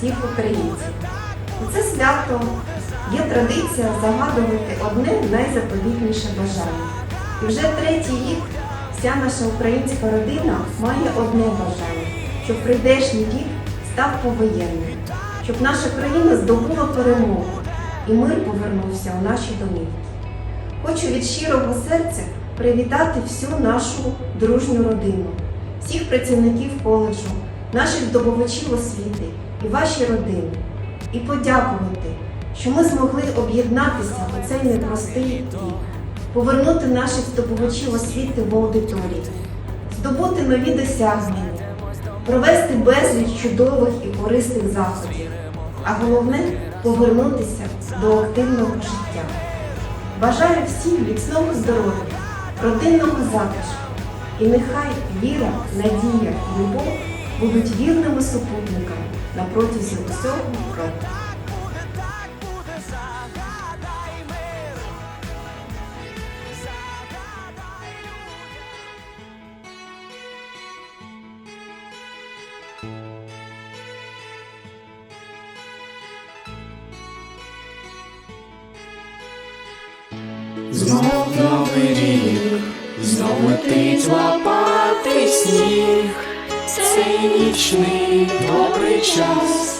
всіх українців. У це свято є традиція загадувати одне найзаповітніше бажання. І вже третій рік вся наша українська родина має одне бажання, щоб прийдешній рік став повоєнним, щоб наша країна здобула перемогу і мир повернувся у наші домівки. Хочу від щирого серця привітати всю нашу дружню родину, всіх працівників коледжу, наших здобувачів освіти і ваші родини, і подякувати, що ми змогли об'єднатися у цей непростий рік, повернути наших здобувачів освіти в аудиторії, здобути нові досягнення, провести безліч чудових і корисних заходів, а головне повернутися до активного життя. Бажаю всім міцного здоров'я, родинного затишку. І нехай віра, надія любов будуть вірними супутниками на протязі усього року. Знов новий рік, знов летить лопати сніг, цей нічний добрий час,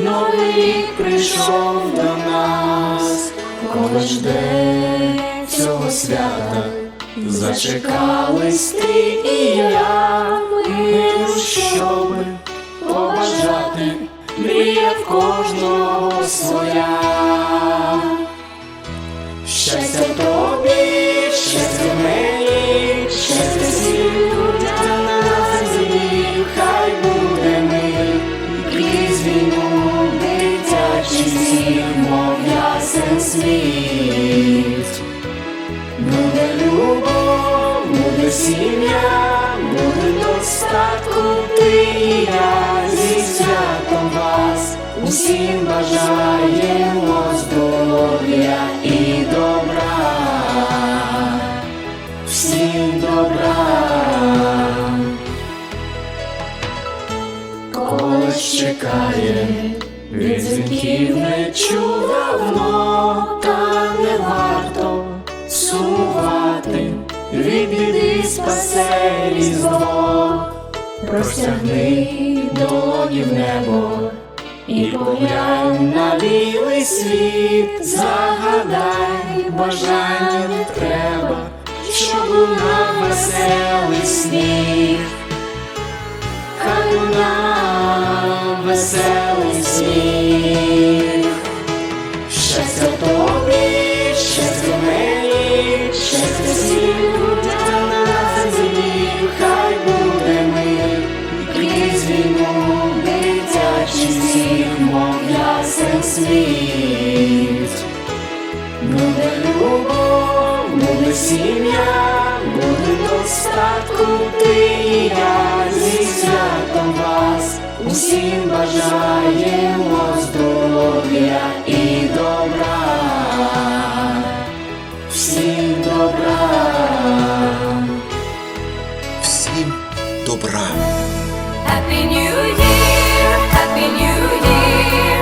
новий рік прийшов до нас, коли жде цього свята, зачекались ти і я, сміх, мов ясен світ. Буде любов, буде сім'я, буде достатку ти і я зі святом вас. Усім бажаємо здоров'я і добра, дзвінків не чув та не варто сумувати, від біди спасе різдво, простягни долоні в небо. І поглянь на білий світ, загадай, бажання не треба, щоб лунав веселий сніг, хай лунав веселий сніг, Ты и я здесь рядом вас, усім бажаем здоров'я и добра, всем добра, всем добра. Happy New Year, Happy New Year.